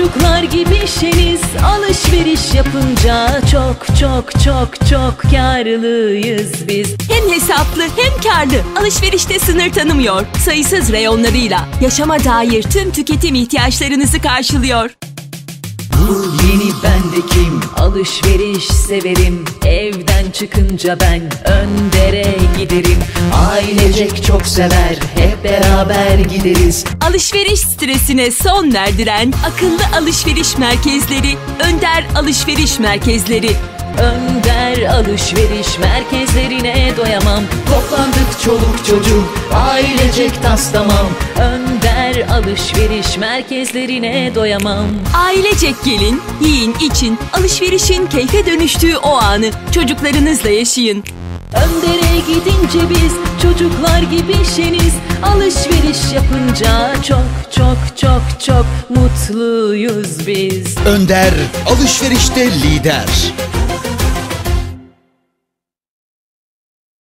Çocuklar gibi şeniz alışveriş yapınca çok çok çok çok karlıyız biz. Hem hesaplı hem karlı. Alışverişte sınır tanımıyor. Sayısız reyonlarıyla yaşama dair tüm tüketim ihtiyaçlarınızı karşılıyor. Bu yeni bendekim alışveriş severim. Evden çıkınca ben öndere giderim. Ailecek çok sever. Hep beraber gideriz. Alışveriş stresine son verdiren akıllı alışveriş merkezleri, Önder Alışveriş Merkezleri. Önder alışveriş merkezlerine doyamam. Toplandık çoluk çocuk ailecek tas tamam Önder alışveriş merkezlerine doyamam Ailecek gelin, yiyin, için, alışverişin keyfe dönüştüğü o anı çocuklarınızla yaşayın. Önder'e gidince biz çocuklar gibi şeniz Alışveriş yapınca çok çok çok çok mutluyuz biz Önder alışverişte lider.